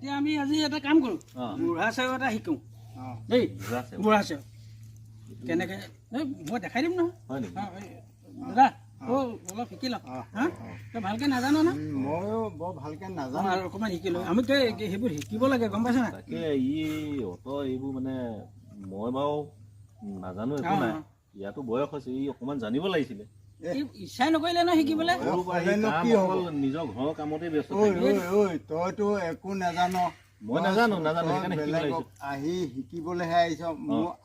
এতিয়া আমি আজি এটা কাম কৰোঁ। বুঢ়া চেও এটা শিকোঁ। দেই বুঢ়া চেও। কেনেকৈ মই দেখাই দিম নহয়। দাদা অ। অলপ শিকি লওঁ অ, হা? তই ভালকৈ নাজানো ন? উম, ময়ো বৰ ভালকৈ অ, নাজানো আৰু অকণমান শিকি লওঁ। আমি তই সেইবোৰ শিকিব লাগে গম পাইছ নাই? তাকে ই অত এইবোৰ মানে মই বাৰু নাজানো একো অ, নাই। অ। ইয়াতো বয়স হৈছে ই অকমান জানিব লাগিছিলে। নকৰিলে শিকিবলৈ? নিজৰ ঘৰৰ কামতে ব্যস্ত তইতো একো নাজানো। মই নাজানো নাজানো আহি শিকিবলৈহে আহিছ।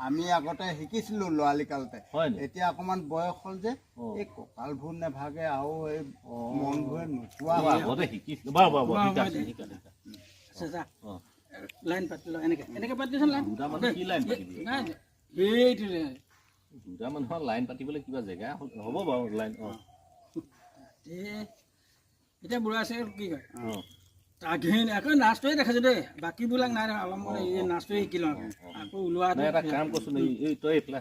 আমি আগতে শিকিছিলো ল'ৰালি কালতে এতিয়া অকমান বয়স হ'ল যে। এই কঁকালবোৰ নেভাগে আৰু এই। মনবোৰে নোপোৱা লাইন পাতি লওঁ এনেকৈ এনেকৈ পাতি দেচোন লাইন। দুটা দুটা মানুহৰ লাইন পাতিবলৈ কিবা জেগা হ'ব বাৰু লাইন অ। এতিয়া বুঢ়া আছে কি কয়? অ। তাঘিন আকৌ নাচটোৱে দেখাইছোঁ দেই বাকীবিলাক নাই অলপ এই নাচটোৱে শিকি লওঁ। আকৌ ওলোৱাটো নাই এটা কাম কৰচোন এই এই তই এইফালে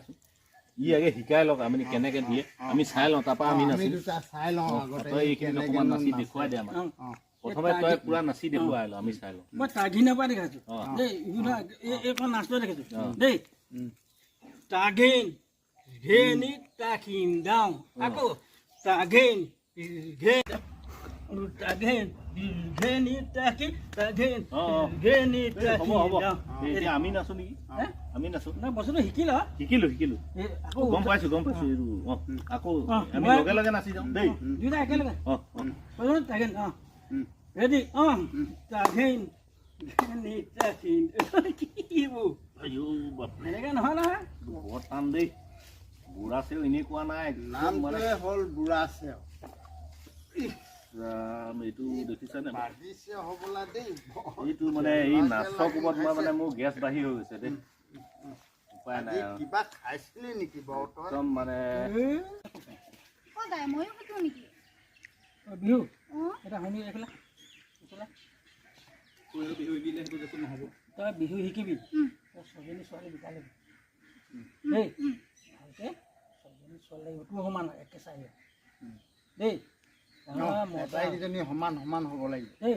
ই আগে শিকাই লওক আপুনি কেনেকে দিয়ে আমি চাই লওঁ তাৰপৰা আমি আমি চাই লওঁ তই এইখিনি অকণমান নাচি দেখুৱাই দে আমাক। প্ৰথমে তই পুৰা নাচি দেখুৱাই ল আমি চাই লওঁ। মই তাঘিনৰ পৰা দেখাইছোঁ। দেই এইখন নাচটোৱে দেখাইছোঁ। অ। দেই। তাঘিন ঘেনি তাখিন দাওঁ আকৌ তাঘিন ঘে তাঘিন ঘেনি তাখিন তাঘিন অ, অ। ঘেনি এই, হ'ব তাখিন হ'ব দাওঁ এই, এতিয়া আমি নাচো নেকি? হে? আমি নাচো। নাই বস্তুটো শিকি ল শিকিলো শিকিলো। এই আকৌ গম পাইছো গম পাইছো। এইটো অ আকৌ অ, আমি মই- লগে লগে নাচি যাওঁ। দেই। দুইটা একেলগে। অ অ। Perdón, Tagen, ah. Mm. Ready, ah. Tagen. Ni Tagen. Ibu. আইও বাপ এনেকে নহয় নহয় বৰ টান দেই বুঢ়া কোৱা নাই নামটোৱে হ'ল বুঢ়া চেও। ৰাম, এইটো দেখিছানে বাঢ়িছে হ'বলা দেই এইটো মানে এই নাচৰ কোবত মই মানে মোৰ গেছ বাঢ়ি হৈ গৈছে দেই। উপায় নাই আজি আৰু। কিবা খাইছিলি নেকি বাৰু তই? একদম মানে সদায় ময়ো শিকো নেকি? বিহু। এটা শুনি এইফালে শিকিবি। তই ছোৱালী দেই ভালকে ছজনী ছোৱালী লাগিব তোৰ সমান একে চাই দেই অঁ, মজা আটাইকেইজনী সমান সমান হ'ব লাগিব। দেই।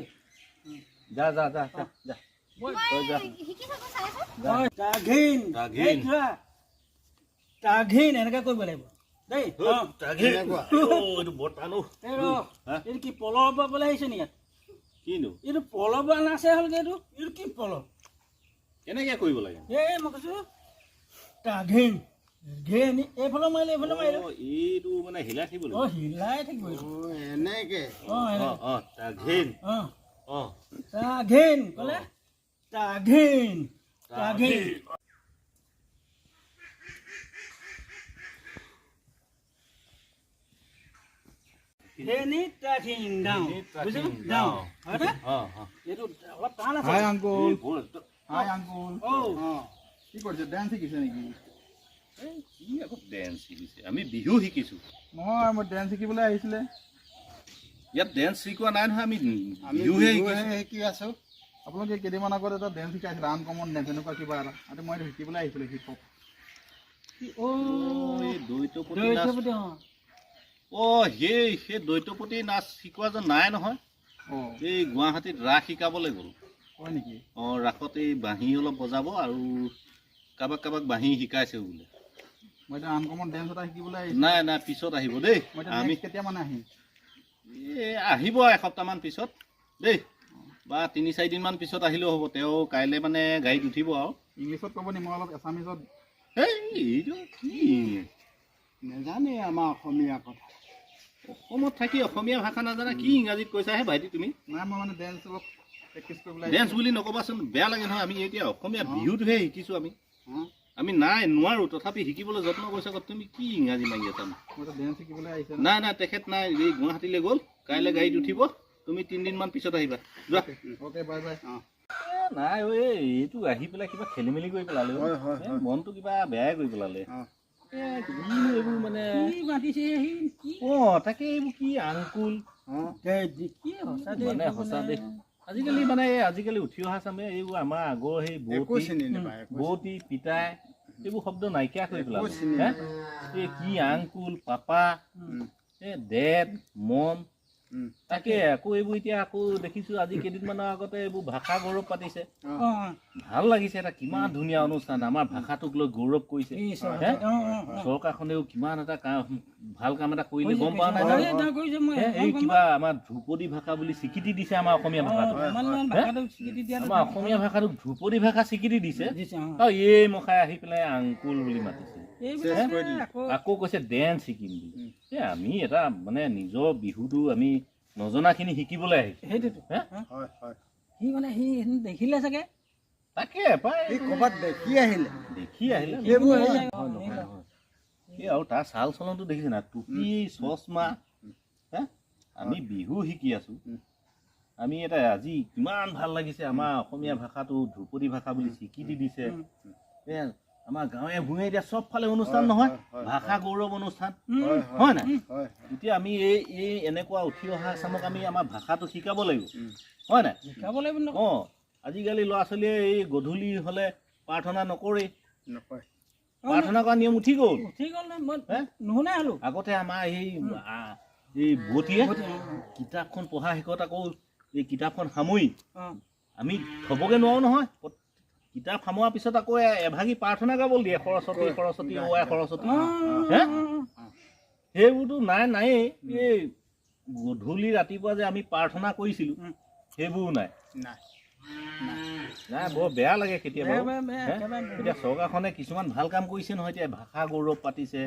যা যা যা যা যা। মই তই যা। শিকি থাকো চাইছো যা। ঐ, তাঘিন তাঘিন। এই চোৱা। তাঘিন এনেকে কৰিব লাগিব। দেই অঁ। তেনেকুৱা অ, এইটো বৰ টান অ। এই ৰ হা? এইটো কি পলৰ পৰা বোলে আহিছে নেকি ইয়াত? কিনো? এইটো পলৰ পৰা নাচে হ'লগে এইটো। এইটো কি পলহ? কেনেকে কৰিব লাগে? এই মই কৈছোঁ তাঘিন ঘেন এইফালে মাৰিলে এইফালে মাৰিলে অ, এইটো মানে হিলাই থাকিব অঁ লাগিব। হিলাই থাকিব অ, এনেকে। অঁ অ অ তা ঘিন। অঁ। অ। তাঘিন ক'লে? তাঘিন তাঘিন ঘেনি তাঘিন ডাউন ঘেনি। তাঘিন বুজিলোঁ? ডাউন। ডাউন হয়নে? অ অ। এইটো অলপ টান আছে। Hi uncle. এই বৰ একদম- হাই আংকুল। অ' অঁ। কি কৰিছে? ডেন্স শিকিছে নেকি? এই কি আকৌ ডেন্স শিকিছে? আমি বিহু শিকিছো। নহয় মই ডেন্স শিকিবলৈ আহিছিলে। ইয়াত ডেন্স শিকোৱা নাই নহয় আমি আমি বিহুহে শিকি আছো। আপোনালোকে কেইদিনমান আগত এটা ডেন্স শিকাইছিলে আনকমন ডেন্স এনেকুৱা কিবা এটা। আৰু মই শিকিবলৈ আহিছিলোঁ হিপ হপ অ, সেই সেই দ্বৈতপতি নাচ শিকোৱাজন নাই নহয়। অঁ। এই গুৱাহাটীত ৰাস শিকাবলৈ গ'ল। হয় নেকি? অ ৰাসত এই বাঁহী অলপ বজাব আৰু কাৰোবাক কাৰোবাক বাঁহী শিকাইছে বোলে। মই এতিয়া আনকমন ডেন্স এটা শিকিবলৈ আহিছোঁ নাই নাই পিছত আহিব দেই। আমি কেতিয়া মানে আহিম? এই আহিব এসপ্তাহমান পিছত দেই। বা তিনি চাৰিদিনমান পিছত আহিলেও হ'ব তেওঁ কাইলৈ মানে গাড়ীত উঠিব আৰু। ইংলিছত ক'ব নি মই অলপ এইটো কি? নেজানে আমাৰ অসমীয়া কথা। অসমত থাকি অসমীয়া ভাষা নাজানা কি ইংৰাজীত কৈছাহে ভাইটি তুমি? নাই মই মানে ডেন্স অলপ প্ৰেক্টিছ কৰিবলৈ ডেন্স বুলি নক'বাচোন বেয়া লাগে নহয় আমি এতিয়া অসমীয়া বিহুটোহে শিকিছোঁ আমি। আমি নাই নোৱাৰোঁ। তথাপি শিকিবলৈ যত্ন কৰিছা আকৌ তুমি কি ইংৰাজী মাৰি আছা নাই নাই তেখেত নাই এই গুৱাহাটীলৈ গ'ল। কাইলৈ গাড়ীত উঠিব। তুমি তিনিদিনমান পিছত আহিবা। যোৱা। নাই ঐ এইটো আহি পেলাই কিবা খেলি মেলি কৰি পেলালে। মনটো কিবা বেয়াই কৰি পেলালে। অঁ। এইবোৰ মানে তাকে এইবোৰ কি আংকুল? মানে সঁচা। দেই। আজিকালি মানে এই আজিকালি উঠি অহা চামে এইবোৰ আমাৰ আগৰ সেই বৌতি পিতাই এইবোৰ শব্দ নাইকিয়া কৰি পেলালে? নাপায়। এই কি আংকুল পাপা উম। এ ডেড মম। তাকে আকৌ এইবোৰ এতিয়া আকৌ দেখিছো আজি কেইদিনমানৰ আগতে এইবোৰ ভাষা গৌৰৱ পাতিছে। ভালো লাগিছে এটা কিমান ধুনীয়া অনুষ্ঠান আমাৰ ভাষাটোক লৈ গৌৰৱ কৰিছে। চৰকাৰখনেও কিমান এটা ভালো কাম এটা কৰিলে গম পোৱা নাই এই কিবা আমাৰ ধ্ৰুপদী ভাষা বুলি স্বীকৃতি দিছে আমাৰ অসমীয়া ভাষাটো? ভাষাটোক। আমাৰ অসমীয়া ভাষাটোক ধ্ৰুপদী ভাষা স্বীকৃতি দিছে। দিছে, আৰু এই মখাই আহি পেলাই আংকুল বুলি মাতিছে। আকৌ কৈছে ডেন্স শিকিম বুলি এ আমি এটা মানে নিজৰ বিহুটো আমি নজনাখিনি শিকিবলৈ আহিছো। সেইটোতো সি মানে সি দেখিলে চাগে? তাকে পাই ক'ৰবাত দেখি আহিলে। দেখি আহিলে। এই আৰু তাৰ চাল চলনটো দেখিছে না? টুপি চচমা হে? আমি বিহু শিকি আছো। আমি এটা আজি কিমান ভাল লাগিছে আমাৰ অসমীয়া ভাষাটো ধ্ৰুপদী ভাষা বুলি স্বীকৃতি দিছে। আমাৰ গাঁৱে ভূঞে এতিয়া চবফালে অনুষ্ঠান হয়, নহয় হয়, হয়, ভাষা গৌৰৱ অনুষ্ঠান। হয় নাই? এতিয়া আমি এই এই এনেকুৱা উঠি অহা চামক আমি আমাৰ ভাষাটো শিকাব লাগিব। হয় নাই? শিকাব লাগিব অঁ আজিকালি ল'ৰা ছোৱালীয়ে এই গধূলি হ'লে প্ৰাৰ্থনা নকৰেই। প্ৰাৰ্থনা কৰা নিয়ম উঠি গ'ল। উঠি গ'ল নে? মই হে? নুশুনাই হ'লো। আগতে আমাৰ এই এই অঁ, কিতাপখন পঢ়া শেষত আকৌ এই কিতাপখন সামৰি। আমি থ'বগৈ নোৱাৰো নহয়। কিতাপ সামৰাৰ পিছত আকৌ এভাগি প্ৰাৰ্থনা গাবলৈ দিয়ে সৰস্বতী সৰস্বতী অ আই সৰস্বতী। হে? সেইবোৰতো নাই নায়েই। এই গধূলি ৰাতিপুৱা যে আমি প্ৰাৰ্থনা কৰিছিলোঁ। সেইবোৰো নাই। নাই। বৰ বেয়া লাগে কেতিয়াবা। এতিয়া চৰকাৰখনে কিছুমান ভাল কাম কৰিছে নহয় এতিয়া ভাষা গৌৰৱ পাতিছে।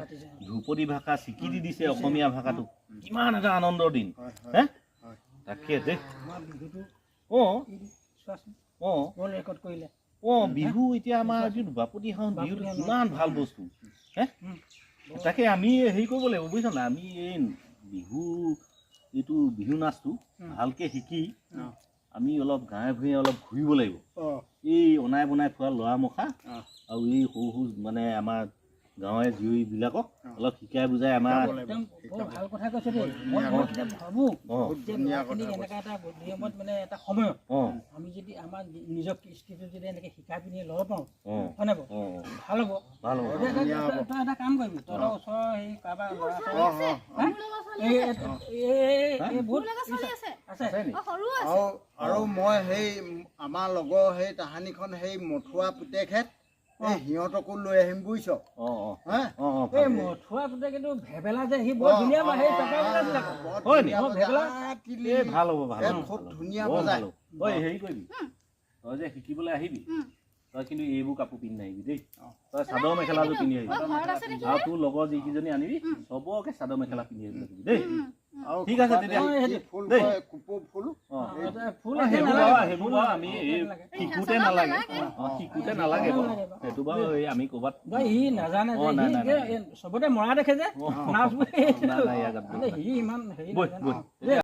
ধ্ৰুপদী ভাষা স্বীকৃতি দিছে অসমীয়া ভাষাটোক কিমান এটা আনন্দৰ দিন। হে? তাকে দেই। অঁ। অঁ। ৰেকৰ্ড কৰিলে। অঁ বিহু এতিয়া আমাৰ যিটো বাপতি সাহোন বিহুটো। কিমান ভাল বস্তু হে। তাকে আমি হেৰি কৰিব লাগিব বুজিছ না আমি এই বিহু এইটো বিহু নাচটো। ভালকে শিকি আমি অলপ গাঁৱে ভূঞে অলপ ঘূৰিব লাগিব। এই অনাই বনাই খোৱা ল'ৰা মখা আৰু এই সৰু সৰু মানে আমাৰ গাঁৱে জীয়ৰীবিলাকক। অলপ শিকাই বুজাই আমাৰ শিকাব লাগিব। একদম বৰ ভাল কথা কৈছে দেই। ধুনীয়া মই মই কথা। কেতিয়া ভাবোঁ অঁ। যে ধুনীয়া ল'ৰাখিনিক কথা এনেকুৱা এটা নিয়মত মানে এটা সময়ত অঁ। আমি যদি আমাৰ নি- নিজৰ কৃষ্টিটো যদি এনেকৈ শিকাই পিনি ল'ব পাৰোঁ অঁ। হয় নাই বাৰু? অঁ। ভাল হ'ব। ভাল হ'ব। তই- তই- ধুনীয়া হ'ব। তই- তই এটা কাম কৰিবি তহঁতৰ ওচৰৰ সেই কাৰোবাৰ ল'ৰা ছোৱালী অঁ অঁ হা? এই এই- এই- এই বহুত আছে। আছে। নি? আৰু আৰু মই সেই আমাৰ লগৰ সেই তাহানিখন সেই মথুৱা পুতেকহেঁত এই সিহঁতকো লৈ আহিম বুজিছ? এই পুতেকে কিন্তু ভেবেলা যে সি বৰ ধুনীয়া হয় নি? ভেবেলা? ভাল হ'ব ভাল খুব। ধুনীয়া। ঐ হেৰি কৰিবি। তই যে শিকিবলৈ আহিবি তই কিন্তু এইবোৰ কাপোৰ পিন্ধি নাহিবি দেই। তই চাদৰ মেখেলাযোৰ পিন্ধি আহিবি। আৰু তোৰ লগৰ যিকেইজনী আনিবি চবকে চাদৰ মেখেলা পিন্ধি আহিবি। দেই। আৰু ঠিক আছে তেতিয়া। ফুল সেইবোৰ বাৰু আমি শিকোতে নালাগে। শিকোতে নালাগে বাৰু। সেইটো বাৰু আমি ক'ৰবাত সি নাজানে। চবতে মৰা দেখে যে। নাচ সি ইমান হেৰি